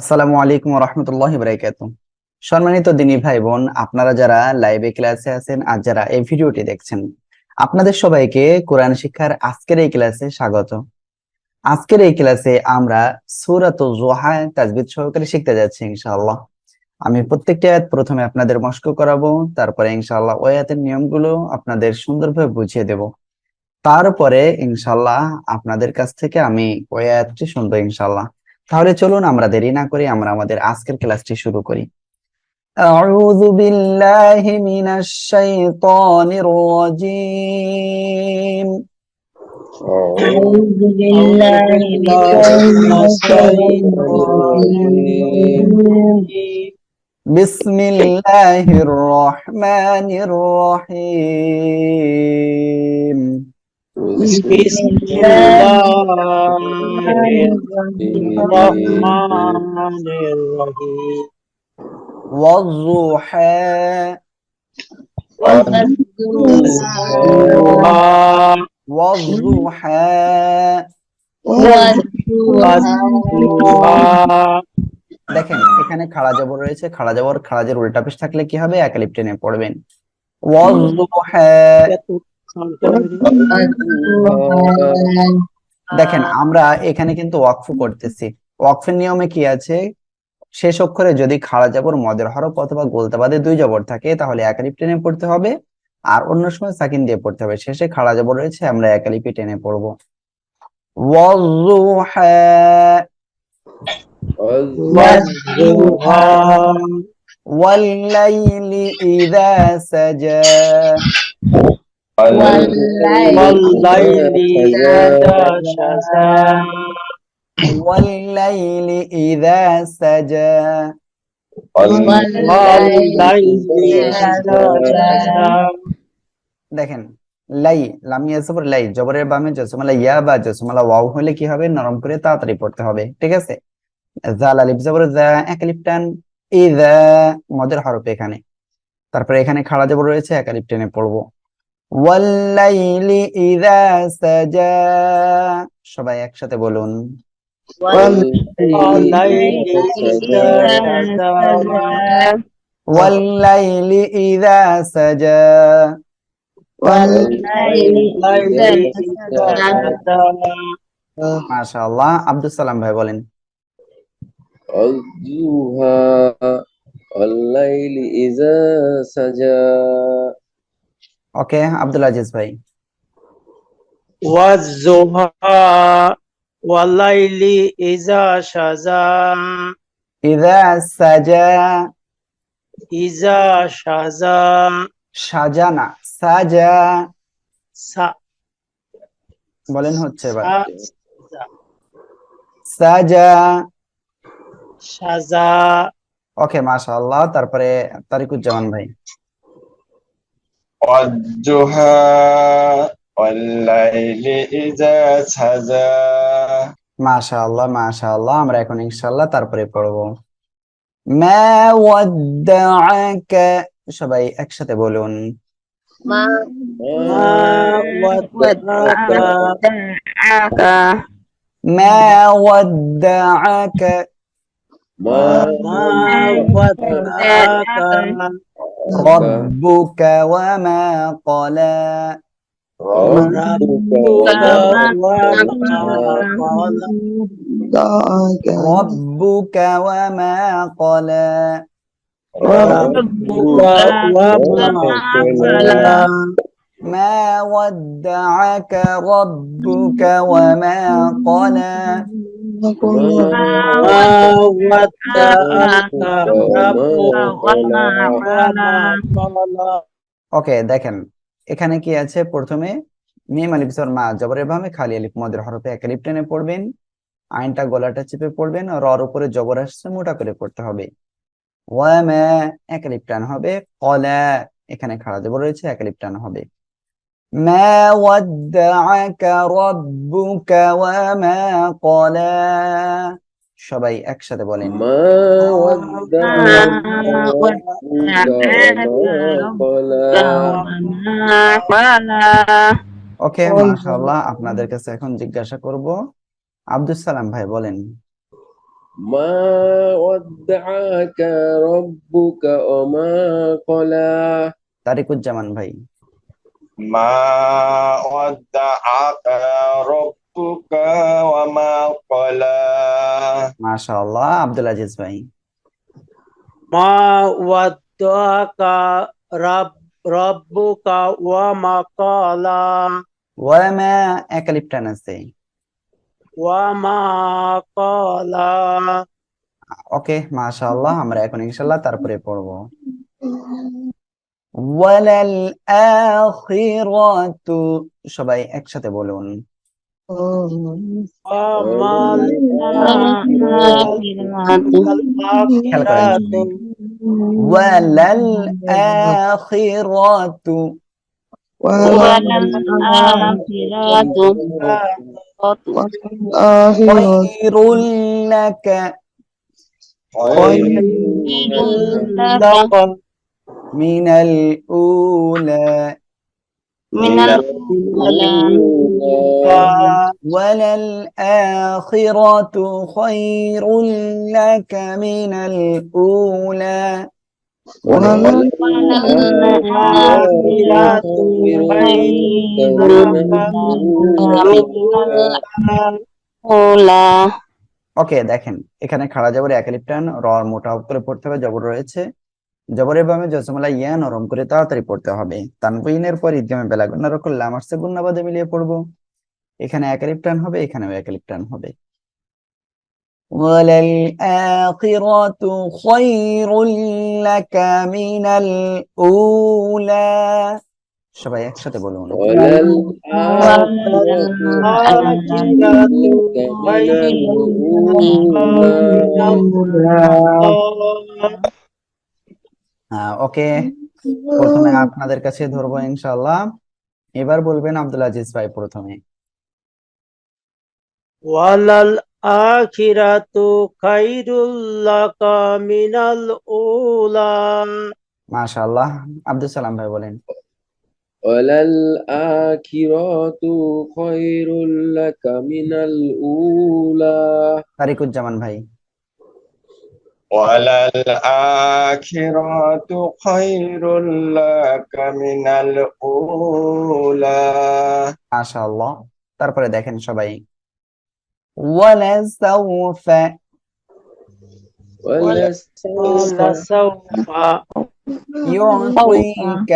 আসসালামু আলাইকুম রহমতুল্লাহ বরাকাত সম্মানিত দিনী ভাই বোন, আপনারা যারা লাইভে ক্লাসে আছেন আর যারা এই ভিডিওটি দেখছেন, আপনাদের সবাইকে কোরআন শিক্ষার আজকের এই ক্লাসে স্বাগত। আজকের এই ক্লাসে আমরা সূরাত জোহা তাজবিদ সহকারে শিখতে যাচ্ছি ইনশাআল্লাহ। আমি প্রত্যেকটি আয়াত প্রথমে আপনাদের মস্ক করাবো, তারপরে ইনশাআল্লাহ ওই আয়াতের নিয়মগুলো আপনাদের সুন্দরভাবে বুঝিয়ে দেব। তারপরে ইনশাআল্লাহ আপনাদের কাছ থেকে আমি ওই আয়াতটি শুনব ইনশাআল্লাহ। তাহলে চলুন আমরা দেরি না করি আমরা আমাদের আজকের ক্লাসটি শুরু করি أعوذ بالله من الشيطان الرجيم أعوذ بالله من الشيطان الرجيم بسم الله الرحمن الرحيم بسم الله الرحمن الرحيم والضحى والضحى দেখেন এখানে খাড়া জবর রয়েছে খাড়া জবর খাড়া জের উল্টা পেশ থাকলে কি হবে একালিপ টেনে পড়বেন والضحى দেখেন আমরা এখানে কিন্তু ওয়াকফ করতেছি ওয়াকফের নিয়মে কি আছে শেষ অক্ষরে যদি খাড়া জবর মদের হরফ অথবা গোলতা বাদে দুই জবর থাকে তাহলে একালিপ টেনে পড়তে হবে আর অন্য সময় সাকিন দিয়ে পড়তে হবে শেষে খাড়া জবর রয়েছে আমরা একালিপি টেনে পড়বো والضحى والليل إذا سجى والليل إذا سجى দেখেন লাই লামিয়া জবর লাই জবরের বামে জসমালা ইয়া বা জসমালা ওয়াও হলে কি হবে নরম করে তাড়াতাড়ি পড়তে হবে ঠিক আছে জাল আলিফ জবর জা এক আলিফ টান ইযা মদের হরফ এখানে তারপরে এখানে খাড়া জবর রয়েছে এক আলিফ টেনে পড়বো ওয়াল্লাইলি ইযা সাজা সবাই একসাথে বলুন ওয়াল্লাইলি ইযা সাজা মাশাআল্লাহ আব্দুল সালাম ভাই বলেন الضحى والليل إذا سجى ওকে আব্দুল আজিজ ভাই। ওয়াজ ওয়াজোহা ওয়ালাইলি ইজা সাজা। ইজা সাজা। ইজা সাজা। সাজানা সাজা। সা বলেন হচ্ছে ভাই সাজা। সাজা। ওকে মাশাআল্লাহ তারপরে তারিকুজ্জামান ভাই। والضحى والليل إذا سجى মাশাআল্লাহ মাশাআল্লাহ আমরা এখন ইনশাআল্লাহ তারপরে পড়বো মা ওয়াদ্দাআকা সবাই একসাথে বলুন মা ওয়াদ্দাআকা মা ওয়াদ্দাআকা ما মা ওয়াদ্দাআকা ربك وما قلى. ربك ربك وما قلى. ما ودعك ربك وما قلى. ওকে দেখেন, এখানে কি আছে? প্রথমে মিম আলিফ জবর মা জবরের বামে, খালি আলিফ মদের হরফে এক আলিফ টেনে পড়বেন। আইনটা গলাটা চেপে পড়বেন রর উপরে জবর আসছে, মোটা করে পড়তে হবে। ওয়ামা, এক আলিফ টান হবে। কলা, এখানে খাড়া জবর রয়েছে, এক আলিফ টান হবে। মা ওয়াদ্দাআকা রাব্বুকা ওয়ামা ক্বালা সবাই একসাথে বলেন ما ودعك ربك وما قلى ওকে মাশাআল্লাহ আপনাদের কাছে এখন জিজ্ঞাসা করব আব্দুল সালাম ভাই বলেন ما ودعك ربك وما قلى তারিকুজ্জামান ভাই ما ودعك ربك وما قلى মাশাআল্লাহ আব্দুল আজিজ ভাই মা ওয়াদ্দাকা রাব রব্বুকা ওয়া মা ক্বালা ওয়ামা একালিপটান আছে ওয়া মা ক্বালা ওকে মাশাআল্লাহ আমরা এখন ইনশাআল্লাহ তারপরে পড়বো ওয়ালাল আখিরাতু সবাই একসাথে বলুন। ওয়া মাল আখিরাতু ওয়ালাল আখিরাতু খায়রুল লাকা লাকা মিনাল উলা وللآخرة خير لك من الأولى ওকে দেখেন এখানে খাড়া জবর একালিপটান র মোটা করে পড়তে হবে জবর রয়েছে জবরের বামে জসমলা ইয়া নরম করে তাড়াতাড়ি পড়তে হবে তানবিনের পর ঈদগামে বেলা গুন্না রকম লামার্সে গুন্না বাদে মিলিয়ে পড়বো এখানে একালিপটান হবে এখানেও একালিপটান হবে وللآخرة خير لك من الأولى সবাই একসাথে বলুন ওকে। প্রথমে আপনাদের কাছে ধরবো ইনশাল্লাহ এবার বলবেন আব্দুল আজিজ ভাই প্রথমে। ওয়ালাল আখিরাতু খাইরুল্লাকা মিনাল উলা। মাশাআল্লাহ। আব্দুল সালাম ভাই বলেন। ওয়ালাল আখিরাতু খাইরুল্লাকা মিনাল উলা। তারিকুজ্জামান ভাই। وللآخرة خير لك من الأولى মাশাআল্লাহ তারপরে দেখেন সবাই ولسوف ولسوف লাসাউফা يعطيك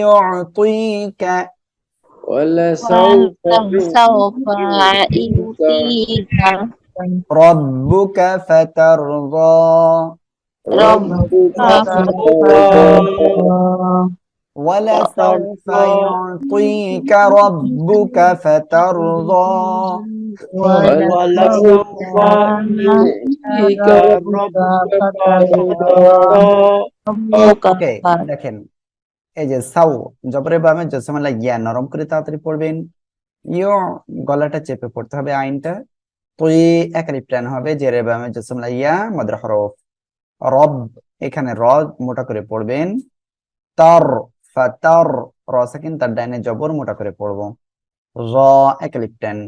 يعطيك ولسوف يعطيك ربك فترضى ربك فترضى ولسوف يعطيك ربك فترضى ولسوف يعطيك ربك فترضى اوكي okay. এই যে সাউ জবরের বামে জসমালা ইয়া নরম করে তাড়াতাড়ি পড়বেন ইয় গলাটা চেপে পড়তে হবে আইনটা তো এই একালিপ্টান হবে জেরের বামে জসমালা ইয়া মাদ্রা হরফ রব এখানে র মোটা করে পড়বেন তার ফাতার র সেকেন্ড তার ডাইনে জবর মোটা করে পড়বো র একালিপ্টান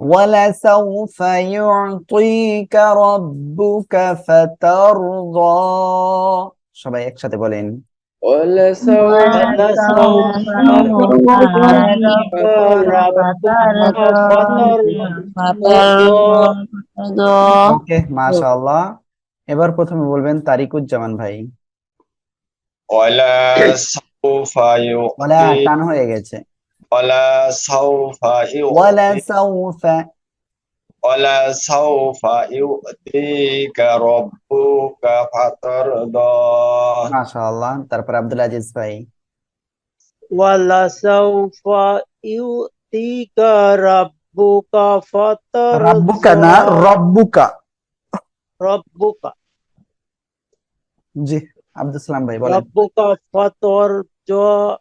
ولسوف يعطيك ربك فترضى সবাই একসাথে বলেন ولسوف ওকে মাশাআল্লাহ এবার প্রথমে বলবেন তারিকুজ্জামান ভাই ولا سوف ওলা يعطيك টান হয়ে গেছে ولا سوف ওয়ালা يعطيك wala saufa yu'tika rabbuka fatarda. Masya Allah, terperam Abdul Aziz Bai. Wala saufa yu'tika rabbuka fatarda. Rabbuka na, rabbuka. Rabbuka. Ji, Abdul Salam Bai. Rabbuka fatarda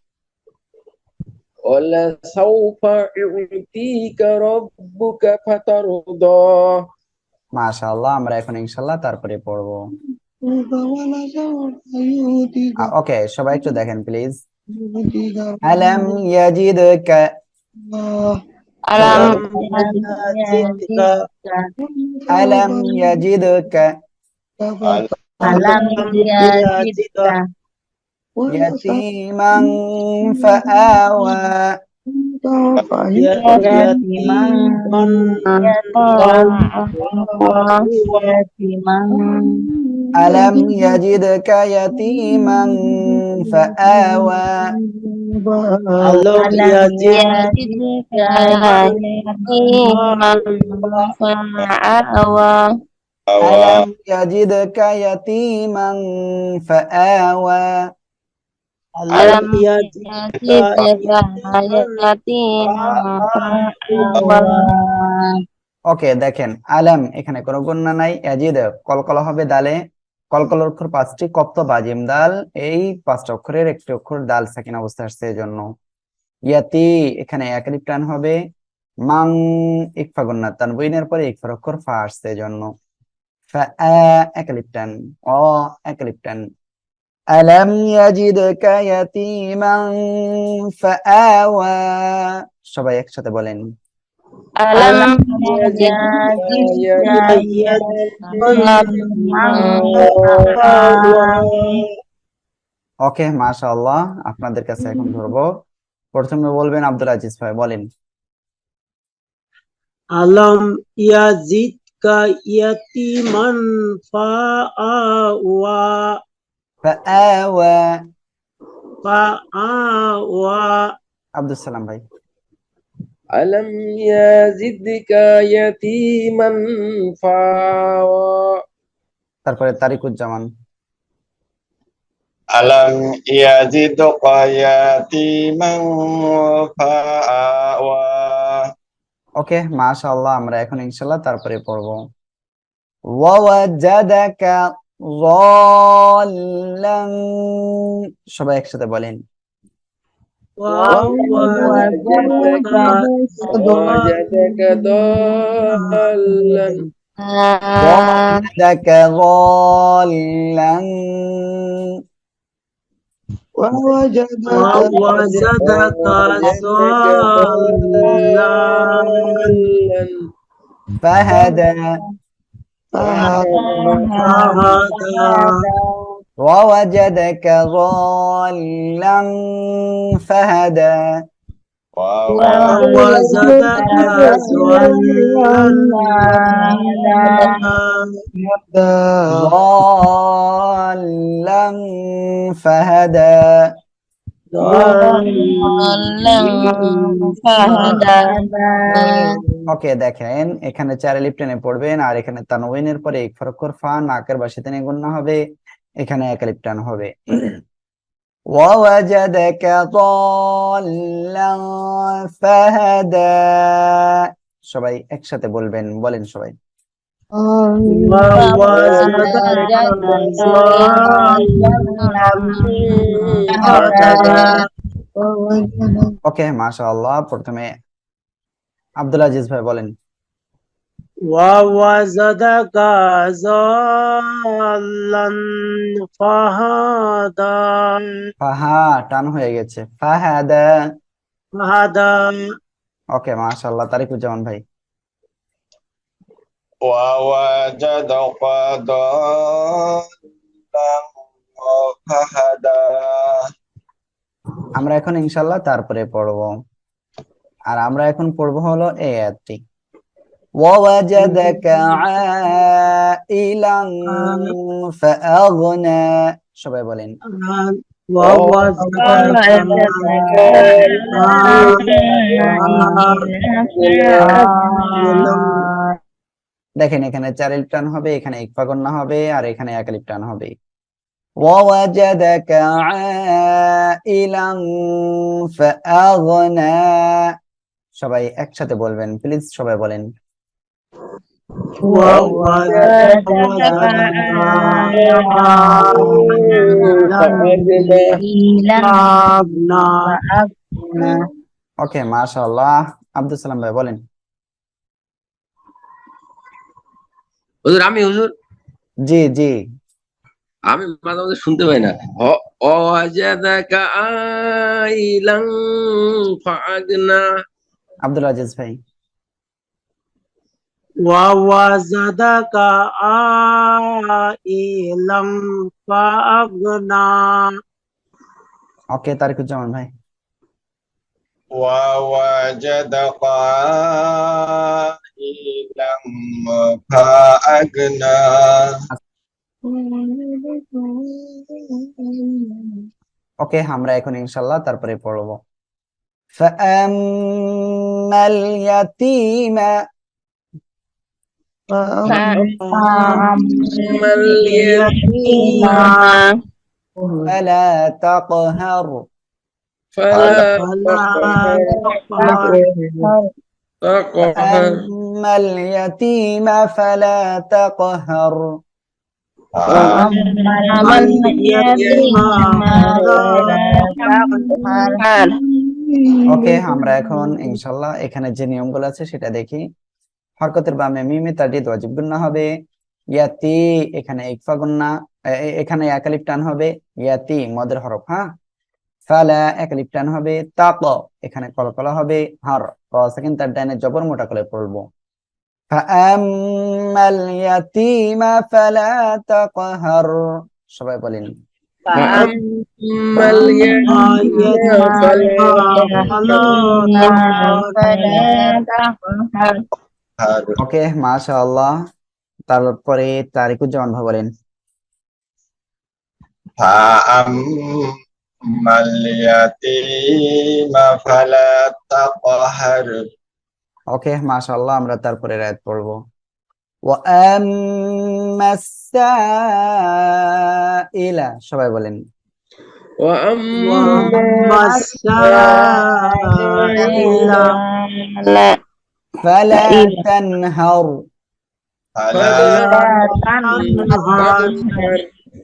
ولسوف يعطيك ربك فترضى মাশাআল্লাহ আমরা এখন ইনশাআল্লাহ তারপরে পড়বো ওকে সবাই একটু দেখেন প্লিজ আলাম ইয়াজিদকা Alam yazidka আলাম ইয়াজিদকা Alam yazidka Alam yajidak ya yatiman fa alam yajidak yatiman fa alam yajidak yatiman fa. ওকে দেখেন আলাম এখানে কোনো গুণনা নাই ইয়াজিদ কলকলা হবে দালে কলকল অক্ষর পাঁচটি কপ্ত বাজিম দাল এই পাঁচটা অক্ষরের একটি অক্ষর দাল সাকিন অবস্থায় আসছে এজন্য। ইয়াতি এখানে একালিপ টান হবে মাং ইকফা গুন্না তানবীনের পরে ইকফার অক্ষর ফা আসছে এজন্য। ফা একালিপ টান অ একালিপ আলাম ইয়াজিদকা ইয়াতীমান ফাআওয়া সবাই একসাথে বলেন। Alam ওকে মাশাআল্লাহ আপনাদের কাছে এখন ধরবো। প্রথমে বলবেন আব্দুল আজিজ ভাই বলেন। alam yazidka yatiman fa'awa ফাআওয়া fa'awa Abdul Salam ভাই ألم يزدك يتيما فآوى তারপরে Tariquzzaman Alam yazidka yatiman fa'awa ওকে মাশাআল্লাহ আমরা এখন ইনশাআল্লাহ তারপরে পড়বো ওয়াওয়াজাদাকা যাল্লান সবাই একসাথে বলেন وجدك ضالا ووجدك ضالًا ووجدك ضالا فهدى. ووجدك ضالا فهدى. ضالا فهدى. ওকে দেখেন এখানে চার লিপ টেনে পড়বেন আর এখানে তানউইনের পরে এক ফরকর ফা নাকের বাসে টেনে গুণনা হবে এখানে এক লিপ টান হবে ووجدك ضالا فهدى সবাই একসাথে বলবেন বলেন সবাই ওকে মাশাআল্লাহ প্রথমে আব্দুল আজিজ ভাই বলেন ووجدك ضالا فهدى ফাহা টান হয়ে গেছে ফাহাদা فهدى ওকে মাশাআল্লাহ তারিকুজ্জামান ভাই ووجدك ضالا فهدى আমরা এখন ইনশাল্লাহ তারপরে পড়বো আর আমরা এখন পড়বো হলো এই আয়াতটি ووجدك عائلا فأغنى সবাই বলেন দেখেন এখানে চার লিপ টান হবে এখানে ইকফা গন্না হবে আর এখানে এক লিপ টান হবে ووجدك عائلا فأغنى সবাই একসাথে বলবেন। প্লিজ সবাই বলেন। ওকে মাশাআল্লাহ। আব্দুল সালাম ভাই বলেন। হুজুর আমি হুজুর? জি জি। আমি মাঝে মাঝে শুনতে পাই না। অজাদাকা আইলাং ফাগনা আব্দুল আজিজ ভাই ووجدك عائلا فأغنى ওকে তারিকুজ্জামান ভাই ووجدك عائلا فأغنى ওকে আমরা এখন ইনশাল্লাহ তারপরে পড়বো فأما اليتيم أما اليتيم فلا تقهر. فلا فلا تقهر. تقهر فأما اليتيم فلا تقهر. أما اليتيم فلا ওকে আমরা এখন ইনশাল্লাহ এখানে যে নিয়মগুলো আছে সেটা দেখি হরকতের বামে মিমে তাজদিদ ওয়াজিব গুন্না হবে ইয়াতি এখানে ইকফা গুন্না এ- এ- এখানে একালিফ টান হবে ইয়াতি মদের হরফ হ্যাঁ ফালা একালিফ টান হবে তাক এখানে কলকলা হবে হার র সেকেন্ড তার ডাইনে জবর মোটা করে পড়বো فأما اليتيم فلا تقهر সবাই বলেন فأما اليتيم فلا ওকে মাশাআল্লাহ তারপরে তারিকুজ্জামান ভাই বলেন فأما اليتيم فلا تقهر ওকে মাশাআল্লাহ আমরা তারপরে রায়ত পড়বো وأما السائل সবাই বলেন وأما وأما السائل فلا تنهر فلا تنهر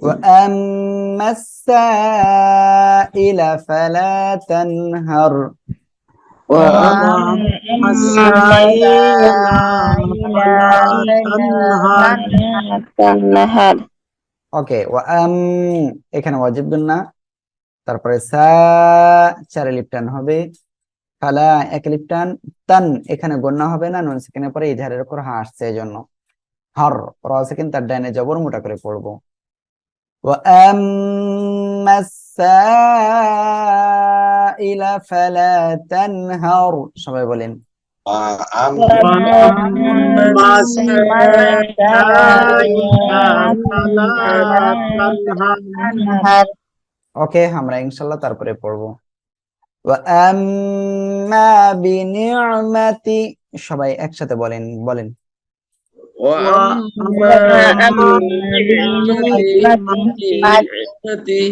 وأما السائل فلا تنهر وأما السائل فلا تنهر ওকে ওয়াম এখানে ওয়াজিব গুন্না তারপরে সা চার লিপটান হবে ফালা এক লিপটান তান এখানে গন্না হবে না নুন সেকেন্ডের পরে ইজহারের উপর হা আসছে এই জন্য হর র সেকেন্ড তার ডাইনে জবর মোটা করে পড়বো وأما إلى فلا تنهر. شو بقولين أوكي هم ان شاء الله تاربوري بوربو واما بنعمتي شباي اكشاتي بولين بولين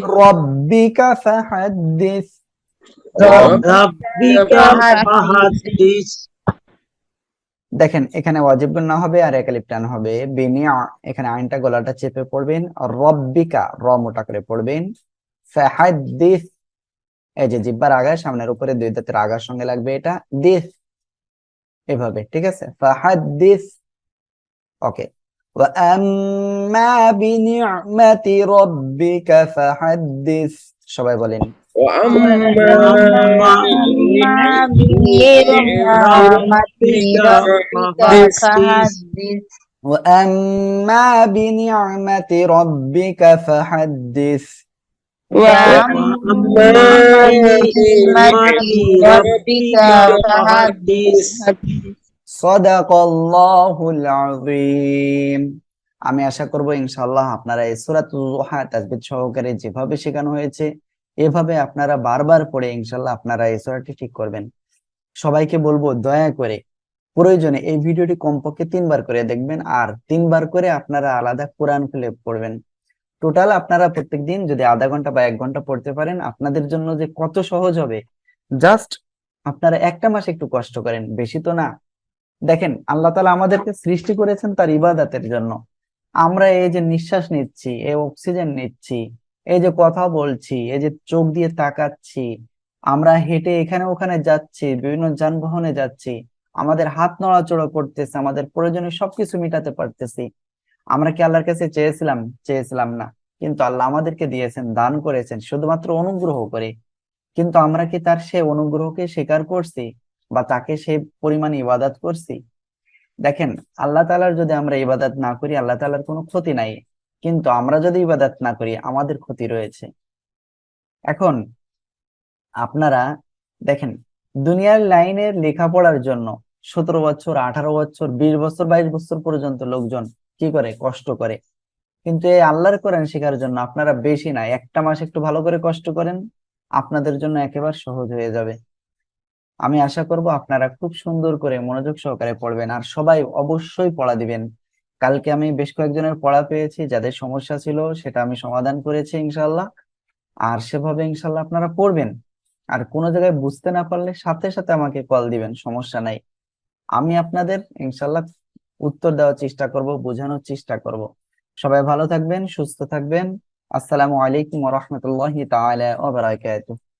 ربك فحدث দেখেন এখানে ওয়াজিব গুন্না হবে আর একালিপ টান হবে বিনিয়া এখানে আইনটা গলাটা চেপে পড়বেন আর রব্বিকা র মোটা করে পড়বেন ফাহাদ্দিস এই যে জিব্বার আগায় সামনের উপরে দুই দাঁতের আগার সঙ্গে লাগবে এটা দিস এভাবে ঠিক আছে ফাহাদ্দিস ওকে وأما بنعمة ربك فحدث সবাই বলেন وأما وأما بنعمة ربك فحدث সাদাকাল্লাহুল আযীম আমি আশা করব ইনশাআল্লাহ আপনারা এই সূরাতুল দুহা তাসবিহ সহকারে যেভাবে শেখানো হয়েছে, এভাবে আপনারা বারবার পড়ে ইনশাআল্লাহ আপনারা এই সূরাটি ঠিক করবেন। সবাইকে বলব দয়া করে প্রয়োজনে এই ভিডিওটি কমপক্ষে তিনবার করে দেখবেন আর তিনবার করে আপনারা আলাদা কোরআন খুলে পড়বেন। টোটাল আপনারা প্রত্যেকদিন যদি আধা ঘণ্টা বা এক ঘণ্টা পড়তে পারেন, আপনাদের জন্য যে কত সহজ হবে, জাস্ট আপনারা একটা মাস একটু কষ্ট করেন, বেশি তো না। দেখেন, আল্লাহ তাআলা আমাদেরকে সৃষ্টি করেছেন তার ইবাদতের জন্য। আমরা এই যে নিঃশ্বাস নিচ্ছি, এই অক্সিজেন নিচ্ছি, এই যে কথা বলছি, এই যে চোখ দিয়ে তাকাচ্ছি, আমরা হেঁটে এখানে ওখানে যাচ্ছি, বিভিন্ন যানবাহনে যাচ্ছি, আমাদের হাত নড়াচড়া করতেছে, আমাদের প্রয়োজনীয় সবকিছু মিটাতে পারতেছি। আমরা কি আল্লাহর কাছে চেয়েছিলাম? চেয়েছিলাম না। কিন্তু আল্লাহ আমাদেরকে দিয়েছেন, দান করেছেন, শুধুমাত্র অনুগ্রহ করে। কিন্তু আমরা কি তার সে অনুগ্রহকে স্বীকার করছি? বা তাকে সেই পরিমাণ ইবাদত করছি? দেখেন, আল্লাহ তালার যদি আমরা ইবাদত না করি, আল্লাহ তাআলার কোনো ক্ষতি নাই। কিন্তু আমরা যদি ইবাদত না করি, আমাদের ক্ষতি রয়েছে। এখন, আপনারা দেখেন, দুনিয়ার লাইনের লেখাপড়ার জন্য সতেরো বছর, আঠারো বছর, বিশ বছর, বাইশ বছর পর্যন্ত লোকজন কি করে? কষ্ট করে। কিন্তু এই আল্লাহর কোরআন শেখার জন্য আপনারা বেশি না। একটা মাস একটু ভালো করে কষ্ট করেন, আপনাদের জন্য একেবারে সহজ হয়ে যাবে। আমি আশা করব আপনারা খুব সুন্দর করে মনোযোগ সহকারে পড়বেন আর সবাই অবশ্যই পড়া দিবেন। কালকে আমি বেশ কয়েকজনের পড়া পেয়েছি, যাদের সমস্যা ছিল সেটা আমি সমাধান করেছি ইনশাল্লাহ আর সেভাবে ইনশাল্লাহ আপনারা পড়বেন। আর কোনো জায়গায় বুঝতে না পারলে সাথে সাথে আমাকে কল দিবেন, সমস্যা নাই। আমি আপনাদের ইনশাল্লাহ উত্তর দেওয়ার চেষ্টা করব, বোঝানোর চেষ্টা করব। সবাই ভালো থাকবেন, সুস্থ থাকবেন। আসসালামু আলাইকুম রাহমাতুল্লাহি বারাকাতুহু।